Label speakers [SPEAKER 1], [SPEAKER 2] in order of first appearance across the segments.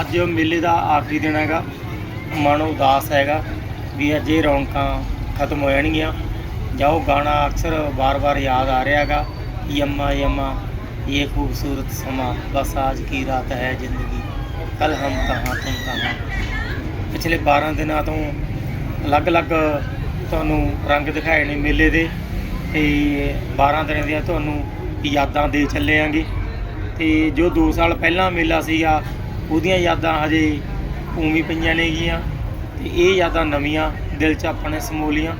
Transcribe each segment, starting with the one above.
[SPEAKER 1] ਅੱਜ ਮੇਲੇ ਦਾ ਆਖਰੀ ਦਿਨ ਹੈਗਾ। ਮਨ ਉਦਾਸ ਹੈਗਾ ਵੀ ਅੱਜ ਇਹ ਰੌਣਕਾਂ ਖਤਮ ਹੋ ਜਾਣਗੀਆਂ। ਜਾਂ ਉਹ ਗਾਣਾ ਅਕਸਰ ਵਾਰ-ਵਾਰ ਯਾਦ ਆ ਰਿਹਾ ਹੈਗਾ ਯਮਾ ਯਮਾ ਇਹ ਖੂਬਸੂਰਤ ਸਮਾਂ, ਬਸ ਆਜ ਕੀ ਰਾਤ ਹੈ ਜ਼ਿੰਦਗੀ। ਕੱਲ ਹਮ ਕਹਾਂ, ਤੁਮ ਕਹਾਂ। ਪਿਛਲੇ 12 ਦਿਨਾਂ ਤੋਂ ਅਲੱਗ-ਅਲੱਗ ਤੁਹਾਨੂੰ ਰੰਗ ਦਿਖਾਏ ਨੇ ਮੇਲੇ ਦੇ। ਤੇ 12 ਦਿਨਾਂ ਦੀਆਂ ਤੁਹਾਨੂੰ ਯਾਦਾਂ ਦੇ ਚੱਲੇ ਆਂਗੇ। ਤੇ ਜੋ 2 ਸਾਲ ਪਹਿਲਾਂ ਮੇਲਾ ਸੀਗਾ ਉਹਦੀਆਂ ਯਾਦਾਂ ਹਜੇ ਉਵੇਂ ਪਈਆਂ ਨੇਗੀਆਂ ਤੇ ਇਹ ਯਾਦਾਂ ਨਵੀਆਂ ਦਿਲ 'ਚ ਆਪਾਂ ਨੇ ਸਮੋ ਲੀਆਂ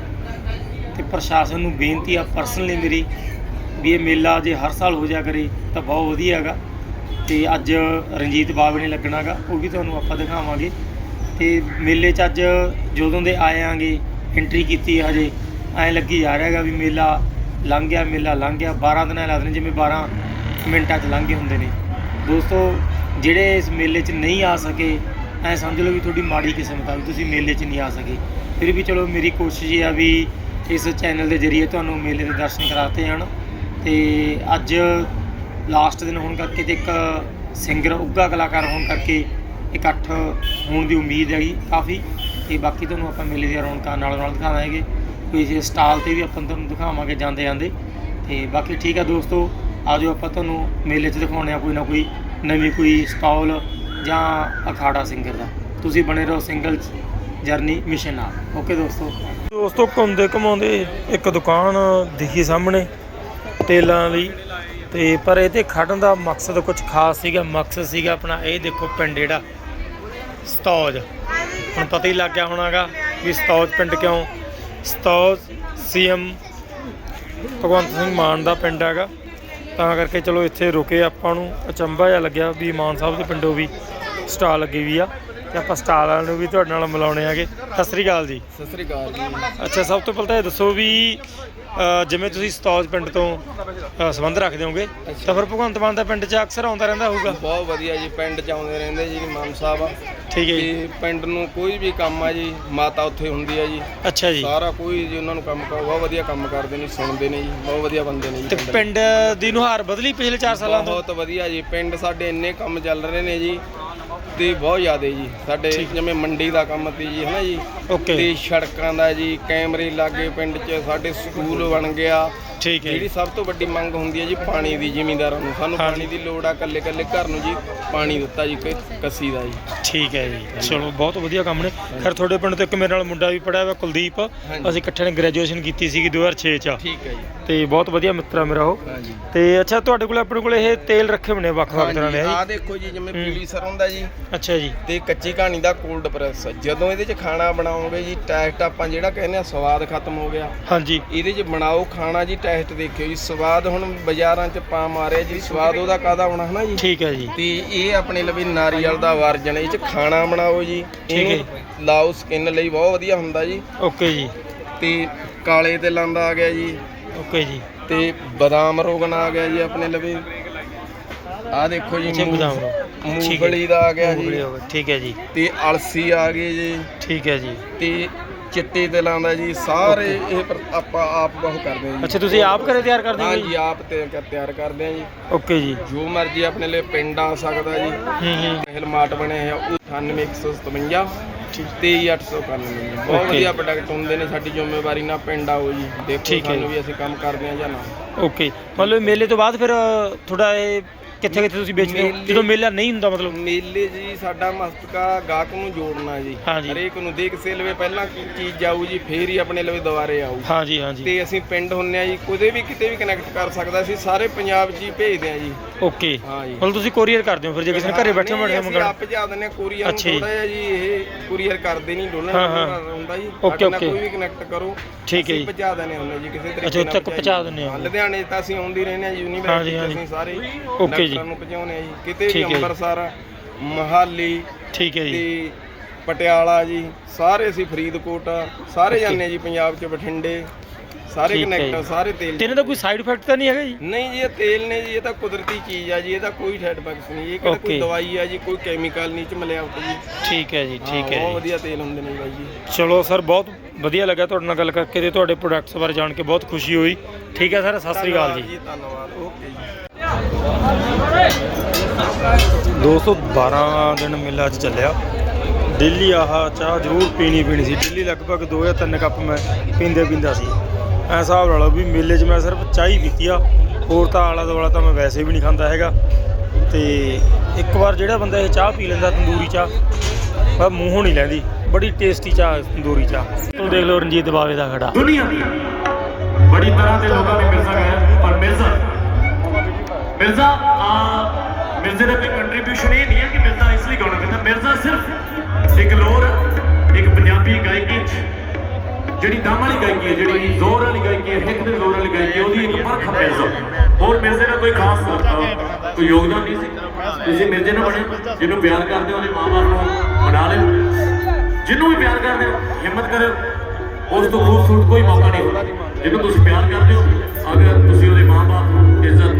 [SPEAKER 1] ਤੇ ਪ੍ਰਸ਼ਾਸਨ ਨੂੰ ਬੇਨਤੀ ਆ ਪਰਸਨਲੀ ਮੇਰੀ ਵੀ ਇਹ ਮੇਲਾ ਜੇ ਹਰ ਸਾਲ ਹੋ ਜਾ ਕਰੇ ਤਾਂ ਬਹੁਤ ਵਧੀਆ ਹੈਗਾ ਤੇ ਅੱਜ ਰਣਜੀਤ ਬਾਗ ਨੇ ਲੱਗਣਾਗਾ, ਉਹ ਵੀ ਤੁਹਾਨੂੰ ਆਪਾਂ ਦਿਖਾਵਾਂਗੇ ਤੇ ਮੇਲੇ 'ਚ ਅੱਜ ਜਦੋਂ ਦੇ ਆਏ ਆਂਗੇ ਐਂਟਰੀ ਕੀਤੀ ਹਜੇ, ਐਂ ਲੱਗੀ ਜਾ ਰਿਹਾ ਹੈਗਾ ਵੀ ਮੇਲਾ ਲੰਘ ਗਿਆ, ਮੇਲਾ ਲੰਘ ਗਿਆ 12 ਦਿਨਾਂ ਲੱਗਦੇ ਨੇ, ਜਿਵੇਂ 12 ਮਿੰਟਾਂ 'ਚ ਲੰਘੇ ਹੁੰਦੇ ਨੇ। ਦੋਸਤੋ ਜਿਹੜੇ ਇਸ ਮੇਲੇ 'ਚ ਨਹੀਂ ਆ ਸਕੇ, ਐਂ ਸਮਝ ਲਓ ਵੀ ਤੁਹਾਡੀ ਮਾੜੀ ਕਿਸਮਤ ਆ ਵੀ ਤੁਸੀਂ ਮੇਲੇ 'ਚ ਨਹੀਂ ਆ ਸਕੇ। ਫਿਰ ਵੀ ਚਲੋ ਮੇਰੀ ਕੋਸ਼ਿਸ਼ ਇਹ ਆ ਵੀ ਇਸ ਚੈਨਲ ਦੇ ਜ਼ਰੀਏ ਤੁਹਾਨੂੰ ਮੇਲੇ ਦੇ ਦਰਸ਼ਨ ਕਰਾਤੇ ਜਾਣ ਤੇ ਅੱਜ ਲਾਸਟ ਦਿਨ ਹੋਣ ਕਰਕੇ ਤੇ ਇੱਕ ਸਿੰਗਰ ਉੱਗਾ ਕਲਾਕਾਰ ਹੋਣ ਕਰਕੇ ਇਕੱਠ ਹੋਣ ਦੀ ਉਮੀਦ ਹੈਗੀ ਕਾਫੀ। ਤੇ ਬਾਕੀ ਤੁਹਾਨੂੰ ਆਪਾਂ ਮੇਲੇ ਦੀਆਂ ਰੌਣਕਾਂ ਨਾਲ ਨਾਲ ਦਿਖਾਵਾਂਗੇ ਕੋਈ ਇਸ ਸਟਾਲ ਤੇ ਵੀ ਆਪਾਂ ਤੁਹਾਨੂੰ ਦਿਖਾਵਾਂਗੇ ਜਾਂਦੇ ਜਾਂਦੇ ਤੇ ਬਾਕੀ ਠੀਕ ਆ ਦੋਸਤੋ, ਆਜੋ ਆਪਾਂ ਤੁਹਾਨੂੰ ਮੇਲੇ 'ਚ ਦਿਖਾਉਣੇ ਆ ਕੋਈ ਨਾ ਕੋਈ ਨਵੀਂ ਕੋਈ ਸਟਾਲ ਜਾਂ ਅਖਾੜਾ ਸਿੰਗਰ ਦਾ। ਤੁਸੀਂ ਬਣੇ ਰਹੋ ਸਿੰਗਲ ਜਰਨੀ ਮਿਸ਼ਨ ਨਾਲ। ਓਕੇ ਦੋਸਤੋ? ਦੋਸਤੋ, ਘੁੰਮਦੇ ਘਮਾਉਂਦੇ ਇੱਕ ਦੁਕਾਨ ਦਿਖੀ ਸਾਹਮਣੇ, ਤੇਲਾਂ ਦੀ ਤੇ ਪਰ ਇਹਦੇ ਖੜਨ ਦਾ ਮਕਸਦ ਕੁਝ ਖਾਸ ਸੀਗਾ, ਮਕਸਦ ਸੀਗਾ ਆਪਣਾ ਇਹ ਦੇਖੋ ਪਿੰਡ ਜਿਹੜਾ, ਸਤੌਜ। ਹੁਣ ਪਤਾ ਹੀ ਲੱਗ ਗਿਆ ਹੋਣਾਗਾ ਵੀ ਸਤੌਜ ਪਿੰਡ ਕਿਉਂ। ਸਤੌਜ ਸੀਐਮ ਭਗਵੰਤ ਸਿੰਘ ਮਾਨ ਦਾ ਪਿੰਡ ਹੈਗਾ। ਤਾਂ ਕਰਕੇ ਚਲੋ ਇੱਥੇ ਰੁਕੇ ਆਪਾਂ ਨੂੰ। ਅਚੰਭਾ ਜਿਹਾ ਲੱਗਿਆ ਵੀ ਮਾਨ ਸਾਹਿਬ ਦੇ ਪਿੰਡੋਂ ਵੀ ਸਟਾਲ ਲੱਗੀ ਵੀ ਆ ਤੇ ਆਪਾਂ ਸਟਾਲ ਵਾਲਿਆਂ ਨੂੰ ਵੀ ਤੁਹਾਡੇ ਨਾਲ ਮਿਲਾਉਣੇ ਆਗੇ। ਸਤਿ ਸ੍ਰੀ ਅਕਾਲ ਜੀ।
[SPEAKER 2] ਸਤਿ ਸ੍ਰੀ ਅਕਾਲ ਜੀ।
[SPEAKER 1] ਅੱਛਾ ਸਭ ਤੋਂ ਪਹਿਲਾਂ ਤਾਂ ਇਹ ਦੱਸੋ ਵੀ ਜਿਵੇਂ ਤੁਸੀਂ ਸਤੌਜ ਪਿੰਡ ਤੋਂ ਅ, ਸੰਬੰਧ ਰੱਖਦੇ ਹੋਗੇ ਤਾਂ ਫਿਰ ਭਗਵੰਤ ਮਾਨ ਦਾ ਪਿੰਡ 'ਚ ਅਕਸਰ ਆਉਂਦਾ ਰਹਿੰਦਾ ਹੋਊਗਾ।
[SPEAKER 2] ਬਹੁਤ ਵਧੀਆ ਜੀ ਪਿੰਡ ਚ ਆਉਂਦੇ ਰਹਿੰਦੇ ਜੀ ਮਾਮ ਸਾਹਿਬ। ਆ
[SPEAKER 1] ਠੀਕ ਹੈ ਜੀ।
[SPEAKER 2] ਤੇ ਪਿੰਡ ਨੂੰ ਕੋਈ ਵੀ ਕੰਮ ਆ ਜੀ ਮਾਤਾ ਉੱਥੇ ਹੁੰਦੀ ਆ ਜੀ।
[SPEAKER 1] ਅੱਛਾ ਜੀ।
[SPEAKER 2] ਸਾਰਾ ਕੋਈ ਜੀ ਉਹਨਾਂ ਨੂੰ ਕੰਮ ਕਰ ਬਹੁਤ ਵਧੀਆ ਕੰਮ ਕਰਦੇ ਨੇ ਸੁਣਦੇ ਨੇ ਜੀ ਬਹੁਤ ਵਧੀਆ ਬੰਦੇ ਨੇ ਜੀ
[SPEAKER 1] ਤੇ
[SPEAKER 2] ਪਿੰਡ ਦੇ।
[SPEAKER 1] ਪਿੰਡ ਦੀ ਨੁਹਾਰ ਬਦਲੀ ਪਿਛਲੇ 4 ਸਾਲਾਂ ਤੋਂ?
[SPEAKER 2] ਬਹੁਤ ਵਧੀਆ ਜੀ ਪਿੰਡ ਸਾਡੇ ਇੰਨੇ ਕੰਮ ਚੱਲ ਰਹੇ ਨੇ ਜੀ ਤੇ ਬਹੁਤ ਜ਼ਿਆਦੇ ਜੀ। ਸਾਡੇ। ਜਿਵੇਂ ਮੰਡੀ ਦਾ ਕੰਮ ਤੇ ਜੀ ਹਨਾ ਜੀ।
[SPEAKER 1] ਓਕੇ।
[SPEAKER 2] ਤੇ ਸੜਕਾਂ ਦਾ ਜੀ ਕੈਮਰੇ ਲੱਗੇ ਪਿੰਡ 'ਚ ਸਾਡੇ ਸਕੂਲ ਬਣ ਗਿਆ।
[SPEAKER 1] ਠੀਕ ਹੈ
[SPEAKER 2] ਜਿਹੜੀ। ਸਭ ਤੋਂ ਵੱਡੀ ਮੰਗ ਹੁੰਦੀ ਹੈ ਜੀ ਪਾਣੀ ਦੀ ਜ਼ਿਮੀਂਦਾਰਾਂ ਨੂੰ। ਸਾਨੂੰ। ਪਾਣੀ ਦੀ ਲੋੜ ਆ ਕੱਲੇ ਕੱਲੇ ਘਰ ਨੂੰ ਜੀ ਪਾਣੀ ਦਿੱਤਾ ਜੀ ਕੱਸੀ ਦਾ ਜੀ।
[SPEAKER 1] ਠੀਕ ਹੈ ਜੀ। ਚਲੋ ਬਹੁਤ ਵਧੀਆ ਕੰਮ ਨੇ। ਖੈਰ ਤੁਹਾਡੇ ਪਿੰਡ ਤੋਂ ਇੱਕ ਮੇਰੇ ਨਾਲ ਮੁੰਡਾ ਵੀ ਪੜਿਆ ਹੋਇਆ ਕੁਲਦੀਪ। ਅਸੀਂ ਇਕੱਠੇ ਨੇ ਗ੍ਰੈਜੂਏਸ਼ਨ ਕੀਤੀ ਸੀਗੀ 2006 ਚ।
[SPEAKER 2] ਠੀਕ ਹੈ ਜੀ।
[SPEAKER 1] ਤੇ ਬਹੁਤ ਵਧੀਆ ਮਿੱਤਰ ਆ ਮੇਰਾ ਉਹ। ਤੇ ਅੱਛਾ ਤੁਹਾਡੇ ਕੋਲ ਆਪਣੇ ਕੋਲ ਇਹ ਤੇਲ ਰੱਖੇ ਹੋਣੇ ਵੱਖ-ਵੱਖ ਤਰ੍ਹਾਂ ਦੇ
[SPEAKER 2] ਆ ਦੇਖੋ ਜੀ ਜਿਵੇਂ। ਪੀਲੀ ਸਰ ਜੀ
[SPEAKER 1] ਜੀ। ਅੱਛਾ ਜੀ।
[SPEAKER 2] ਤੇ ਕੱਚੀ ਕਹਾਣੀ ਦਾ ਕੋਲਡ ਪ੍ਰੈਸ ਜਦੋਂ ਇਹਦੇ 'ਚ ਖਾਣਾ ਬਣਾਓਗੇ ਜੀ ਟੈਸਟ ਆਪਾਂ ਜਿਹੜਾ ਕਹਿੰਦੇ ਆ ਸਵਾਦ ਖਤਮ ਹੋ ਗਿਆ।
[SPEAKER 1] ਹਾਂਜੀ।
[SPEAKER 2] ਇਹਦੇ 'ਚ ਬਣਾਓ ਖਾਣਾ ਜੀ ਟੈਸਟ ਦੇਖਿਓ ਜੀ ਸਵਾਦ ਹੁਣ ਬਾਜ਼ਾਰਾਂ 'ਚ ਪਾ ਮਾਰਿਆ ਜੀ ਸਵਾਦ ਉਹਦਾ ਕਾਦਾ ਹੋਣਾ ਹਨਾ ਜੀ?
[SPEAKER 1] ਠੀਕ ਹੈ ਜੀ।
[SPEAKER 2] ਤੇ ਇਹ ਆਪਣੇ ਲਈ ਨਾਰੀਅਲ ਦਾ ਵਰਜਨ ਇਹ 'ਚ ਖਾਣਾ ਬਣਾਓ ਜੀ।
[SPEAKER 1] ਠੀਕ ਹੈ
[SPEAKER 2] ਲਾਓ ਸਕਿਨ ਲਈ ਬਹੁਤ ਵਧੀਆ ਹੁੰਦਾ ਜੀ।
[SPEAKER 1] ਓਕੇ ਜੀ।
[SPEAKER 2] ਤੇ ਕਾਲੇ ਤਿਲਾਂ ਦਾ ਆ ਗਿਆ ਜੀ।
[SPEAKER 1] ਓਕੇ ਜੀ।
[SPEAKER 2] ਤੇ ਬਦਾਮ ਰੋਗਨ ਆ ਗਿਆ ਜੀ ਆਪਣੇ ਲਵੇ ਆ ਦੇਖੋ ਜੀ
[SPEAKER 1] ਅੱਛਾ
[SPEAKER 2] ਮੂੰਗ-
[SPEAKER 1] ਬਦਾਮ ਰੋ ਠੀਕ ਹੈ।
[SPEAKER 2] ਮੂੰਗਫਲੀ ਦਾ ਆ ਗਿਆ
[SPEAKER 1] ਮੂੰਗਫਲੀ
[SPEAKER 2] ਜੀ
[SPEAKER 1] ਹੋ ਗਈ, ਠੀਕ ਹੈ ਜੀ।
[SPEAKER 2] ਤੇ ਅਲਸੀ ਆ ਗਈ ਜੀ।
[SPEAKER 1] ਠੀਕ ਹੈ ਜੀ।
[SPEAKER 2] ਤੇ ਚਿੱਟੇ ਤਿਲਾਂ ਦਾ ਜੀ ਸਾਰੇ ਇਹ ਪਰ- ਆਪਾਂ ਆਪ ਬਹੁਤ ਕਰਦੇ ਹਾਂ ਜੀ।
[SPEAKER 1] ਅੱਛਾ ਤੁਸੀਂ ਆਪ ਘਰੇ ਤਿਆਰ ਕਰਦੇ ਹੋ ਜੀ?
[SPEAKER 2] ਆਪ ਤੇ ਤਿਆਰ ਕਰਦੇ ਹਾਂ ਜੀ।
[SPEAKER 1] ਓਕੇ ਜੀ।
[SPEAKER 2] ਜੋ ਮਰਜ਼ੀ ਆਪਣੇ ਲਈ ਪਿੰਡ ਆ ਸਕਦਾ ਜੀ।
[SPEAKER 1] ਹੂੰ ਹੂੰ।
[SPEAKER 2] ਮਹਿਲ ਮਾਟ ਬਣੇ ਉਹ 98157 23891 ਜੀ। ਬਹੁਤ
[SPEAKER 1] Okay.
[SPEAKER 2] ਵਧੀਆ ਪ੍ਰੋਡਕਟ ਹੁੰਦੇ ਨੇ ਸਾਡੀ ਜ਼ਿੰਮੇਵਾਰੀ ਨਾਲ ਪਿੰਡ ਆਓ ਜੀ। ਦੇਖੋ
[SPEAKER 1] ਠੀਕ ਹੈ
[SPEAKER 2] ਸਾਨੂੰ
[SPEAKER 1] ਜੀ।
[SPEAKER 2] ਵੀ ਅਸੀਂ ਕੰਮ ਕਰਦੇ ਹਾਂ ਜਾਂ ਨਾ।
[SPEAKER 1] ਓਕੇ ਮਤਲਬ ਮੇਲੇ ਤੋਂ ਬਾਅਦ ਫਿਰ ਥੋੜਾ ਇਹ ਕਿੱਥੇ ਕਿੱਥੇ ਤੁਸੀਂ ਵੇਚਦੇ ਹੋ?
[SPEAKER 2] ਮੇਲੇ-
[SPEAKER 1] ਜਦੋਂ ਮੇਲਾ ਨਹੀਂ ਹੁੰਦਾ ਮਤਲਬ?
[SPEAKER 2] ਮੇਲੇ ਜੀ ਸਾਡਾ ਮਸਤਕਾ ਗਾਹਕ ਨੂੰ ਜੋੜਨਾ ਜੀ।
[SPEAKER 1] ਹਾਂਜੀ।
[SPEAKER 2] ਹਰੇਕ ਨੂੰ ਦੇਖ ਸੇ ਲਵੇ ਪਹਿਲਾਂ ਕੀ ਚੀਜ਼ ਜਾਊ ਜੀ ਫੇਰ ਹੀ ਆਪਣੇ ਲਵੇ ਦੁਬਾਰੇ ਆਊ।
[SPEAKER 1] ਹਾਂਜੀ ਹਾਂਜੀ।
[SPEAKER 2] ਤੇ ਅਸੀਂ ਪਿੰਡ ਹੁੰਨੇ ਆ ਜੀ ਕੁਦੇ ਵੀ ਕਿਤੇ ਵੀ ਕਨੈਕਟ ਕਰ ਸਕਦਾ ਅਸੀਂ ਸਾਰੇ ਪੰਜਾਬ 'ਚ ਹੀ ਭੇਜਦੇ ਆ ਜੀ।
[SPEAKER 1] ਓਕੇ
[SPEAKER 2] ਹਾਂ ਜੀ
[SPEAKER 1] ਮਤਲਬ ਤੁਸੀਂ ਕੋਰੀਅਰ ਕਰਦੇ ਹੋ ਫਿਰ ਜੇ ਕਿਸੇ ਨੇ ਘਰੇ ਬੈਠੇ ਬੈਠੇ ਮੰਗਣਾ
[SPEAKER 2] ਆਪ ਜਾ ਦਿੰਦੇ ਕੋਰੀਅਰ ਨੂੰ
[SPEAKER 1] ਅੱਛਾ ਜੀ।
[SPEAKER 2] ਥੋੜਾ ਜਿਹਾ ਜੀ ਇਹ ਕੋਰੀਅਰ ਕਰਦੇ ਨਹੀਂ ਡੋਲਰ
[SPEAKER 1] ਹਾਂ, ਹਾਂ।
[SPEAKER 2] ਹੁੰਦਾ ਜੀ
[SPEAKER 1] Okay,
[SPEAKER 2] ਸਾਡੇ ਨਾਲ
[SPEAKER 1] okay.
[SPEAKER 2] ਕੋਈ ਵੀ ਕਨੈਕਟ ਕਰੋ
[SPEAKER 1] ਠੀਕ ਹੈ ਜੀ।
[SPEAKER 2] ਪਹੁੰਚਾ ਦਿੰਦੇ ਹੁੰਦੇ ਜੀ ਕਿਸੇ ਤਰੀਕੇ
[SPEAKER 1] ਅੱਛਾ, ਉੱਥੇ ਤੱਕ ਪਹੁੰਚਾ ਦਿੰਦੇ ਹੋ।
[SPEAKER 2] ਹਾਂ, ਲੁਧਿਆਣੇ ਤਾਂ ਅਸੀਂ ਆਉਂਦੇ ਰਹਿੰਦੇ ਆ
[SPEAKER 1] ਹਾਂਜੀ,
[SPEAKER 2] ਯੂਨੀਵਰਸਿਟੀ
[SPEAKER 1] ਹਾਂਜੀ।
[SPEAKER 2] ਅਸੀਂ ਸਾਰੇ
[SPEAKER 1] Okay ਜੀ।
[SPEAKER 2] ਨੂੰ ਪਹੁੰਚਾਉਂਦੇ ਆ ਜੀ ਕਿਤੇ ਵੀ
[SPEAKER 1] ਹੈ ਜੀ।
[SPEAKER 2] ਅੰਮ੍ਰਿਤਸਰ ਮਹਾਲੀ
[SPEAKER 1] ਠੀਕ ਹੈ ਜੀ
[SPEAKER 2] ਤੇ ਪਟਿਆਲਾ ਜੀ ਸਾਰੇ ਅਸੀਂ ਫਰੀਦਕੋਟ ਸਾਰੇ ਜਾਂਦੇ ਜੀ ਪੰਜਾਬ 'ਚ ਬਠਿੰਡੇ ਸਾਰੇ
[SPEAKER 1] ਠੀਕ ਹੈ
[SPEAKER 2] ਕਨੈਕਟ
[SPEAKER 1] ਜੀ।
[SPEAKER 2] ਸਾਰੇ ਤੇਲ
[SPEAKER 1] ਤੇ ਇਹਨਾਂ ਦਾ ਕੋਈ ਸਾਈਡ ਇਫੈਕਟ ਤਾਂ ਨਹੀਂ ਹੈਗਾ ਜੀ?
[SPEAKER 2] ਨਹੀਂ ਜੀ ਇਹ ਤੇਲ ਨੇ ਜੀ ਇਹ ਤਾਂ ਕੁਦਰਤੀ ਚੀਜ਼ ਆ ਜੀ ਇਹਦਾ ਕੋਈ ਸਾਈਡ ਇਫੈਕਟਸ ਨਹੀਂ। ਇਹ ਕਿਹੜਾ ਕੋਈ. ਦਵਾਈ ਆ ਜੀ ਕੋਈ ਕੈਮੀਕਲ ਨਹੀਂ ਚ ਮਿਲਾਵਟ ਜੀ।
[SPEAKER 1] ਠੀਕ ਹੈ ਜੀ
[SPEAKER 2] ਹਾਂ,
[SPEAKER 1] ਠੀਕ ਹੈ
[SPEAKER 2] ਬਹੁਤ
[SPEAKER 1] ਜੀ।
[SPEAKER 2] ਵਧੀਆ ਤੇਲ ਹੁੰਦੇ ਨੇ ਬਾਈ ਜੀ।
[SPEAKER 1] ਚਲੋ ਸਰ ਬਹੁਤ ਵਧੀਆ ਲੱਗਾ ਤੁਹਾਡੇ ਨਾਲ ਗੱਲ ਕਰਕੇ ਤੇ ਤੁਹਾਡੇ ਪ੍ਰੋਡਕਟਸ ਬਾਰੇ ਜਾਣ ਕੇ ਬਹੁਤ ਖੁਸ਼ੀ ਹੋਈ। ਠੀਕ ਹੈ ਸਰ ਸਤਿ ਸ੍ਰੀ ਅਕਾਲ ਜੀ।
[SPEAKER 2] ਧੰਨਵਾਦ ਓਕੇ ਜੀ।
[SPEAKER 1] 212 ਦਿਨ ਮੇਲਾ ਅੱਜ ਚੱਲਿਆ। ਡੇਲੀ ਆਹ ਚਾਹ ਜ਼ਰੂਰ ਪੀਣੀ ਪੀਣੀ ਸੀ। ਡੇਲੀ ਲਗਭਗ 2 ਜਾਂ 3 ਕੱਪ ਮੈਂ ਪੀਂਦੇ ਪੀਂਦਾ ਸੀ। ਐ ਹਿਸਾਬ ਲਾ ਲਓ ਵੀ ਮੇਲੇ 'ਚ ਮੈਂ ਸਿਰਫ ਚਾਹ ਹੀ ਪੀਤੀ ਆ। ਹੋਰ ਤਾਂ ਆਲਾ ਦੁਆਲਾ ਤਾਂ ਮੈਂ ਵੈਸੇ ਵੀ ਨਹੀਂ ਖਾਂਦਾ ਹੈਗਾ। ਤੇ ਇੱਕ ਵਾਰ ਜਿਹੜਾ ਬੰਦਾ ਇਹ ਚਾਹ ਪੀ ਲੈਂਦਾ, ਤੰਦੂਰੀ ਚਾਹ ਪਰ ਮੂੰਹੋਂ ਨਹੀਂ ਲੈਂਦੀ। ਬੜੀ ਟੇਸਟੀ ਚਾਹ, ਤੰਦੂਰੀ ਚਾਹ। ਤੂੰ ਦੇਖ ਲਓ ਰਣਜੀਤ ਬਾਵੇ ਦਾ ਖੜਾ।
[SPEAKER 3] ਦੁਨੀਆ ਦੀ ਬੜੀ ਤਰ੍ਹਾਂ ਦੇ ਲੋਕਾਂ ਨੇ ਮਿਰਜ਼ਾ ਗਾਇਆ ਪਰ ਮਿਰਜ਼ਾ ਮਿਰਜ਼ਾ ਆ ਮਿਰਜ਼ੇ ਦਾ ਕੋਈ ਕੰਟਰੀਬਿਊਸ਼ਨ ਇਹ ਨਹੀਂ ਹੈ ਕਿ ਮਿਰਜ਼ਾ ਇਸ ਲਈ ਗਾਉਣਾ ਪੈਂਦਾ ਮਿਰਜ਼ਾ ਜਿਹੜੀ ਦਮ ਵਾਲੀ ਗਾਇਕੀ ਹੈ ਜਿਹੜੀ ਜ਼ੋਰ ਵਾਲੀ ਗਾਇਕੀ ਹੈ ਹਿੱਕ ਦੇ ਜ਼ੋਰ ਵਾਲੀ ਗਾਇਕੀ ਉਹਦੀ ਇੱਕ ਪਰਖ ਮਿਰਜ਼ਾ ਹੋਰ ਮਿਰਜ਼ੇ ਦਾ ਕੋਈ ਖਾਸ ਕੋਈ ਯੋਗਦਾਨ ਨਹੀਂ ਸੀ। ਤੁਸੀਂ ਮਿਰਜ਼ੇ ਨਾਲ ਬਣੇ ਜਿਹਨੂੰ ਪਿਆਰ ਕਰਦੇ ਹੋ ਉਹਦੇ ਮਾਂ-ਬਾਪ ਨੂੰ ਮਨਾ ਲਿਓ ਜਿਹਨੂੰ ਵੀ ਪਿਆਰ ਕਰਦੇ ਹੋ ਹਿੰਮਤ ਕਰਿਓ। ਉਸ ਤੋਂ ਖੂਬਸੂਰਤ ਕੋਈ ਮੌਕਾ ਨਹੀਂ ਹੁੰਦਾ। ਜਿਹਨੂੰ ਤੁਸੀਂ ਪਿਆਰ ਕਰਦੇ ਹੋ ਅਗਰ ਤੁਸੀਂ ਉਹਦੇ ਮਾਂ-ਬਾਪ ਨੂੰ ਇੱਜ਼ਤ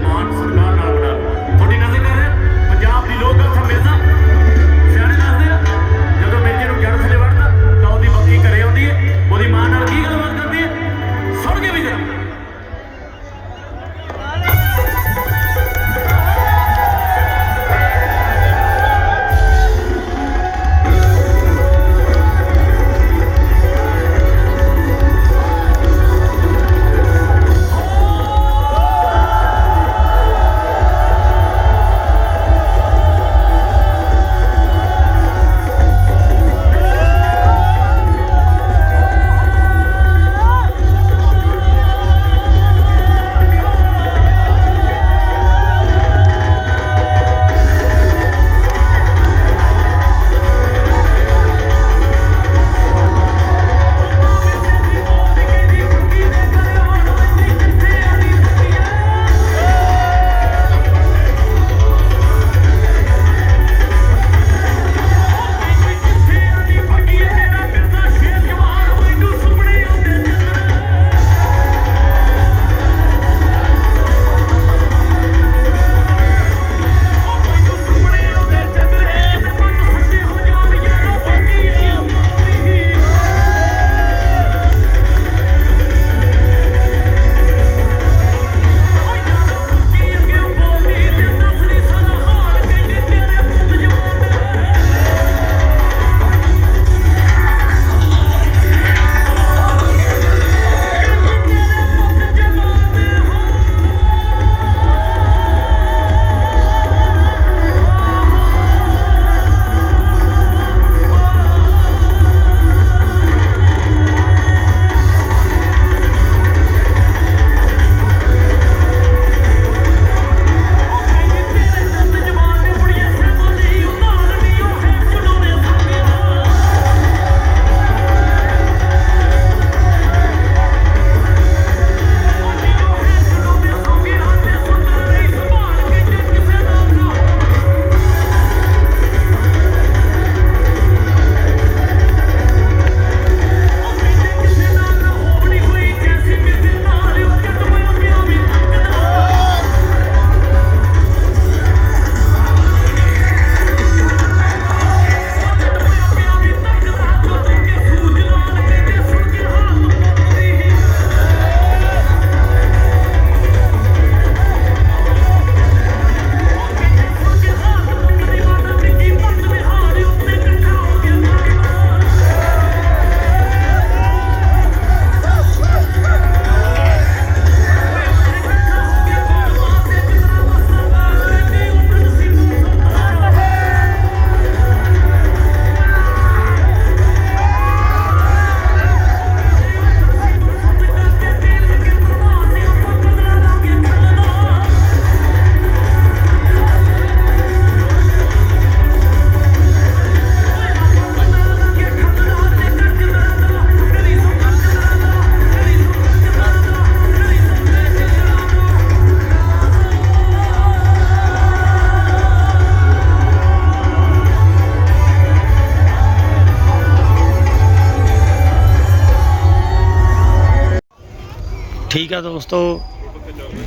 [SPEAKER 1] ਠੀਕ ਆ ਦੋਸਤੋ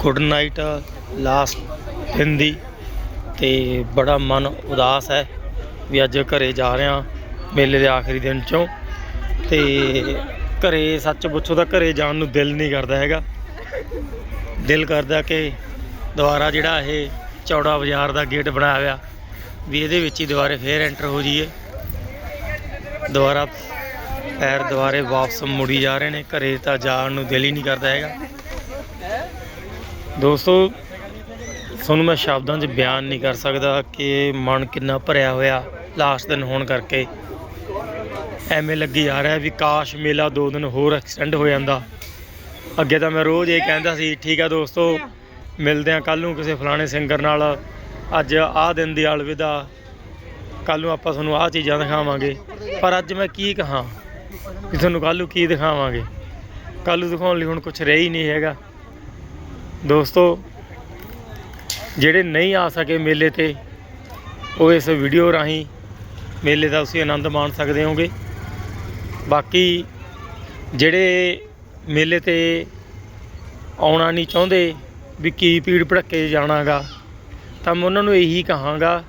[SPEAKER 1] ਗੁੱਡ ਨਾਈਟ ਲਾਸਟ ਦਿਨ ਦੀ। ਤੇ ਬੜਾ ਮਨ ਉਦਾਸ ਹੈ ਵੀ ਅੱਜ ਘਰੇ ਜਾ ਰਹੇ ਹਾਂ, ਮੇਲੇ ਦੇ ਆਖਰੀ ਦਿਨ ਚੋਂ। ਤੇ ਘਰੇ ਸੱਚ ਪੁੱਛੋ ਤਾਂ ਘਰੇ ਜਾਣ ਨੂੰ ਦਿਲ ਨਹੀਂ ਕਰਦਾ ਹੈਗਾ। ਦਿਲ ਕਰਦਾ ਕਿ ਦੁਬਾਰਾ ਜਿਹੜਾ ਇਹ ਚੌੜਾ ਬਾਜ਼ਾਰ ਦਾ ਗੇਟ ਬਣਾਇਆ ਹੋਇਆ, ਵੀ ਇਹਦੇ ਵਿੱਚ ਹੀ ਦੁਬਾਰੇ ਫੇਰ ਐਂਟਰ ਹੋ ਜਾਈਏ। ਦੁਬਾਰਾ ਪੈਰ ਦੁਬਾਰੇ ਵਾਪਸ ਮੁੜੀ ਜਾ ਰਹੇ ਨੇ, ਘਰੇ ਤਾਂ ਜਾਣ ਨੂੰ ਦਿਲ ਹੀ ਨਹੀਂ ਕਰਦਾ ਹੈਗਾ। ਦੋਸਤੋ, ਤੁਹਾਨੂੰ ਮੈਂ ਸ਼ਬਦਾਂ 'ਚ ਬਿਆਨ ਨਹੀਂ ਕਰ ਸਕਦਾ ਕਿ ਮਨ ਕਿੰਨਾ ਭਰਿਆ ਹੋਇਆ ਲਾਸਟ ਦਿਨ ਹੋਣ ਕਰਕੇ। ਐਵੇਂ ਲੱਗੀ ਆ ਰਿਹਾ ਵੀ ਕਾਸ਼ ਮੇਲਾ ਦੋ ਦਿਨ ਹੋਰ ਐਕਸਟੈਂਡ ਹੋ ਜਾਂਦਾ। ਅੱਗੇ ਤਾਂ ਮੈਂ ਰੋਜ਼ ਇਹ ਕਹਿੰਦਾ ਸੀ, ਠੀਕ ਆ ਦੋਸਤੋ, ਮਿਲਦੇ ਆ ਕੱਲ ਨੂੰ ਕਿਸੇ ਫਲਾਣੇ ਸਿੰਗਰ ਨਾਲ। ਅੱਜ ਆਹ ਦਿਨ ਦੀ ਅਲਵਿਦਾ ਕੱਲ ਨੂੰ ਆਪਾਂ ਤੁਹਾਨੂੰ ਆਹ ਚੀਜ਼ਾਂ ਦਿਖਾਵਾਂਗੇ। ਪਰ ਅੱਜ ਮੈਂ ਕੀ ਕਹਾਂ? ਕਿ ਤੁਹਾਨੂੰ ਕੱਲ ਨੂੰ ਕੀ ਦਿਖਾਵਾਂਗੇ? ਕੱਲ ਨੂੰ ਦਿਖਾਉਣ ਲਈ ਹੁਣ ਕੁਝ ਰਹਿ ਹੀ ਨਹੀਂ ਹੈਗਾ। ਦੋਸਤੋ, ਜਿਹੜੇ ਨਹੀਂ ਆ ਸਕੇ ਮੇਲੇ ਤੇ, ਉਹ ਇਸ ਵੀਡੀਓ ਰਾਹੀਂ ਮੇਲੇ ਦਾ ਤੁਸੀਂ ਆਨੰਦ ਮਾਣ ਸਕਦੇ ਹੋਗੇ। ਬਾਕੀ ਜਿਹੜੇ ਮੇਲੇ ਤੇ ਆਉਣਾ ਨਹੀਂ ਚਾਹੁੰਦੇ ਵੀ ਕੀ ਭੀੜ ਭੜੱਕੇ 'ਚ ਜਾਣਾਗਾ, ਤਾਂ ਮੈਂ ਉਹਨਾਂ ਨੂੰ ਇਹੀ ਕਹਾਂਗਾ,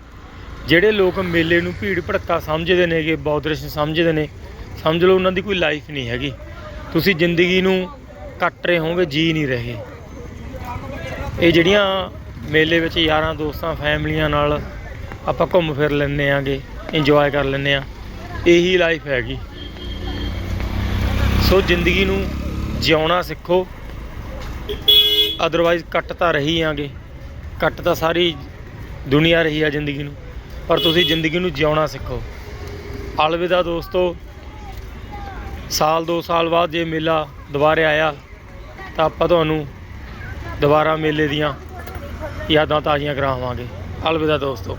[SPEAKER 1] ਜਿਹੜੇ ਲੋਕ ਮੇਲੇ ਨੂੰ ਭੀੜ ਭੜੱਕਾ ਸਮਝਦੇ ਨੇਗੇ ਬੌਦਰਿਸ਼ ਸਮਝਦੇ ਨੇ ਸਮਝ ਲਓ ਉਹਨਾਂ ਦੀ ਕੋਈ ਲਾਈਫ ਨਹੀਂ ਹੈਗੀ। ਤੁਸੀਂ ਜ਼ਿੰਦਗੀ ਨੂੰ ਕੱਟ ਰਹੇ ਹੋਵੋਗੇ, ਜੀ ਨਹੀਂ ਰਹੇ। ਇਹ ਜਿਹੜੀਆਂ ਮੇਲੇ ਵਿੱਚ ਯਾਰਾਂ, ਦੋਸਤਾਂ, ਫੈਮਲੀਆਂ ਨਾਲ ਆਪਾਂ ਘੁੰਮ ਫਿਰ ਲੈਂਦੇ ਆਂਗੇ ਇੰਜੋਏ ਕਰ ਲੈਂਦੇ ਆ, ਇਹੀ ਲਾਈਫ ਹੈਗੀ। ਸੋ ਜ਼ਿੰਦਗੀ ਨੂੰ ਜਿਉਣਾ ਸਿੱਖੋ। ਅਦਰਵਾਈਜ਼ ਕੱਟ ਤਾਂ ਰਹੀ ਆਂਗੇ। ਕੱਟ ਤਾਂ ਸਾਰੀ ਦੁਨੀਆ ਰਹੀ ਆ ਜ਼ਿੰਦਗੀ ਨੂੰ। ਪਰ ਤੁਸੀਂ ਜ਼ਿੰਦਗੀ ਨੂੰ ਜਿਉਣਾ ਸਿੱਖੋ। ਅਲਵਿਦਾ ਦੋਸਤੋ। ਸਾਲ ਦੋ ਸਾਲ ਬਾਅਦ ਜੇ ਮੇਲਾ ਦੁਬਾਰੇ ਆਇਆ ਤਾਂ ਆਪਾਂ ਤੁਹਾਨੂੰ ਦੁਬਾਰਾ ਮੇਲੇ ਦੀਆਂ ਯਾਦਾਂ ਤਾਜ਼ੀਆਂ ਕਰਾਵਾਂਗੇ। ਅਲਵਿਦਾ ਦੋਸਤੋ।